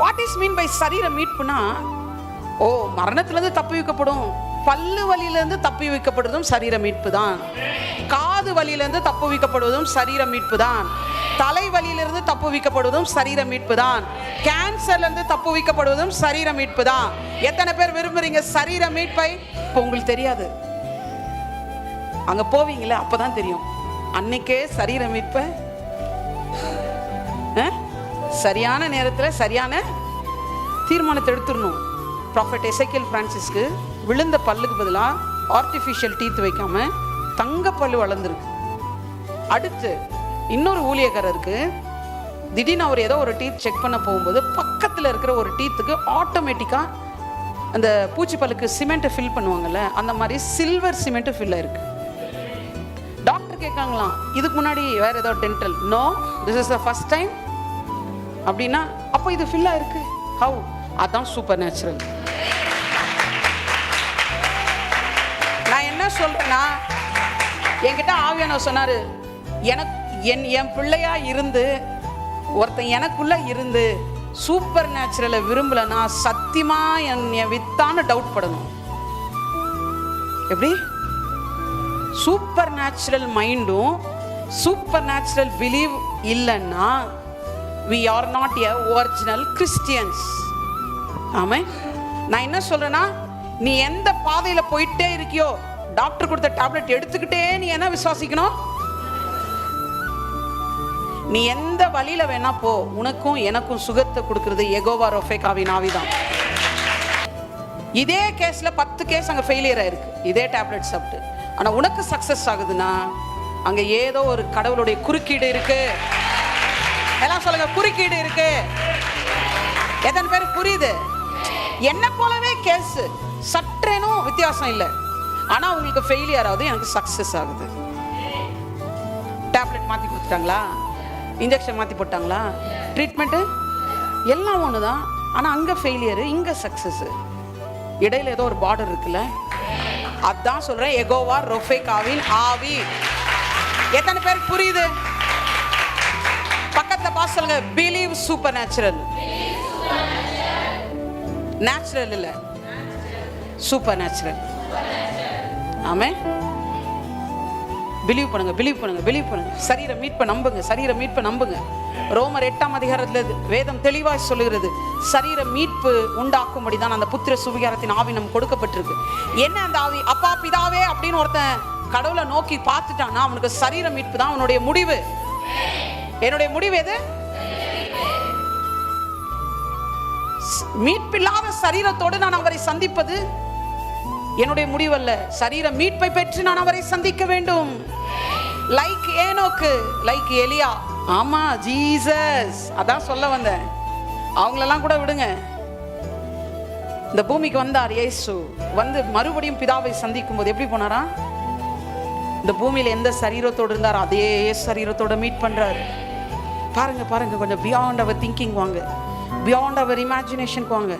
What is mean by சரீர மீட்புனா ஓ மரணத்திலிருந்து தப்பி வைக்கப்படும் பல்லு வலியிலிருந்து தப்பி வைக்கப்படுவதும் சரீர மீட்பு தான் காது வலியிலிருந்து தப்பு வைக்கப்படுவதும் சரீர மீட்பு தான் தலை வலியிலிருந்து தப்பு வைக்கப்படுவதும் சரீர மீட்பு தான் கேன்சர்லேருந்து தப்பு வைக்கப்படுவதும் சரீர மீட்பு தான் எத்தனை பேர் விரும்புறீங்க சரீர மீட்பை? இப்போ உங்களுக்கு தெரியாது. அங்கே போவீங்களே அப்பதான் தெரியும். அன்னைக்கே சரீர மீட்பை. ஆ? சரியான நேரத்தில் சரியான தீர்மானத்தை எடுத்துடணும். ப்ராஃபட் எசைக்கேல் பிரான்சிஸ்க்கு விழுந்த பல்லுக்கு பதிலாக ஆர்டிஃபிஷியல் டீத் வைக்காம தங்க பல்லு வளர்ந்துருக்கு. அடுத்து இன்னொரு ஊழியக்காரருக்கு திடீர்னு அவர் ஏதோ ஒரு டீத் செக் பண்ண போகும்போது பக்கத்தில் இருக்கிற ஒரு டீத்துக்கு ஆட்டோமேட்டிக்காக அந்த பூச்சி பல்லுக்கு சிமெண்ட்டை ஃபில் பண்ணுவாங்கல்ல அந்த மாதிரி சில்வர் சிமெண்ட்டு ஃபில் ஆயிருக்கு. டாக்டர் கேட்காங்களாம் இதுக்கு முன்னாடி வேற ஏதோ dental no this is the first time அப்படின்னா அப்போ இது ஃபில்லாக இருக்கு ஹவு அதான் சூப்பர் நேச்சுரல் நான் என்ன சொல்றேன்னா என்கிட்ட ஆவியானவர் சொன்னாரு எனக்கு என் என் பிள்ளையா இருந்து ஒருத்தன் எனக்குள்ள இருந்து சூப்பர் நேச்சுரலை விரும்பலைன்னா சத்தியமா என் என் டவுட் படணும். எப்படி? சூப்பர் நேச்சுரல் மைண்டும் சூப்பர் நேச்சுரல் பிலீவ் இல்லைன்னா we are not a original Christians ஆமே நான் என்ன சொல்றேன்னா நீ எந்த பாதையில போயிட்டே இருக்கியோ டாக்டர் கொடுத்த டேப்லெட் எடுத்துக்கிட்டே நீ என்ன விசுவாசிக்கணும்? நீ எந்த வழியில வேணா போ உனக்கும் எனக்கும் சுகத்தை கொடுக்கறது எகோவா ரொஃபேகாவின் ஆவிதான். இதே கேஸ்ல பத்து கேஸ் அங்க ஃபெயிலியர் ஆயிருக்கு. இதே டேப்லெட் சாப்பிட்டு. ஆனா உனக்கு சக்சஸ் ஆகுதுன்னா அங்க ஏதோ ஒரு கடவுளுடைய குறுக்கீடு இருக்கு. எல்லாம் சொல்லுங்க குறுக்கீடு இருக்கு. எத்தனை பேர்? புரியுது. என்ன போலவே கேஸ் சற்றேனும் வித்தியாசம் இல்லை. ஆனா உங்களுக்கு ஃபெயிலியர் ஆகுது எனக்கு சக்சஸ் ஆகுது. டேப்லெட் மாத்தி கொடுத்துட்டாங்களா? இன்ஜெக்ஷன் மாத்தி போட்டாங்களா? ட்ரீட்மெண்ட்டு எல்லாம் ஒன்று தான் ஆனால் அங்கே ஃபெயிலியரு இங்கே சக்ஸஸ்ஸு இடையில ஏதோ ஒரு பார்டர் இருக்குல்ல? அதான் சொல்றேன் எகோவா ரொஃபேகாவின் ஆவி. எத்தனை பேருக்கு புரியுது? சொல்லுங்க பிலீவ் சூப்பர் நேச்சுரல் நேச்சுரல் இல்ல. சூப்பர் நேச்சுரல் ஆமே பிலீவ் பண்ணுங்க பிலீவ் பண்ணுங்க பிலீவ் பண்ணுங்க. சரீர மீட்பை நம்புங்க சரீர மீட்பை நம்புங்க. ரோமர் எட்டாம் அதிகாரத்தில் வேதம் தெளிவாய் சொல்லுகிறது. சரீர மீட்பு உண்டாக்கும்படி தான் அந்த புத்திர சுவிகாரத்தின் ஆவி நமக்கு கொடுக்கப்பட்டிருக்கு. என்ன அந்த ஆவி? அப்பா பிதாவே அப்படின்னு ஒருத்தன் கடவுளை நோக்கி பார்த்துட்டான்னா அவனுக்கு சரீர மீட்பு தான் அவனுடைய முடிவு. என்னுடைய முடிவு எது? மீட்பில்லாத சரீரத்தோடு நான் அவரை சந்திப்பது என்னுடைய முடிவல்ல. சரீர மீட்பை பெற்று நான் அவரை சந்திக்க வேண்டும். லைக் ஏனோக்கு லைக் எலியா. ஆமா ஜீசஸ் அதான் சொல்ல வந்தேன். அவங்களெல்லாம் கூட விடுங்க. இந்த பூமிக்கு வந்தார் இயேசு. வந்து மறுபடியும் பிதாவை சந்திக்கும் போது எப்படி போனாரா? இந்த பூமியில எந்த சரீரத்தோடு இருந்தாரோ அதே சரீரத்தோட மீட் பண்றாரு. பாருங்க பாருங்க கொஞ்சம் பியாண்ட் அவர் திங்கிங் வாங்க. பியாண்ட் அவர் இமேஜினேஷனுக்கு வாங்க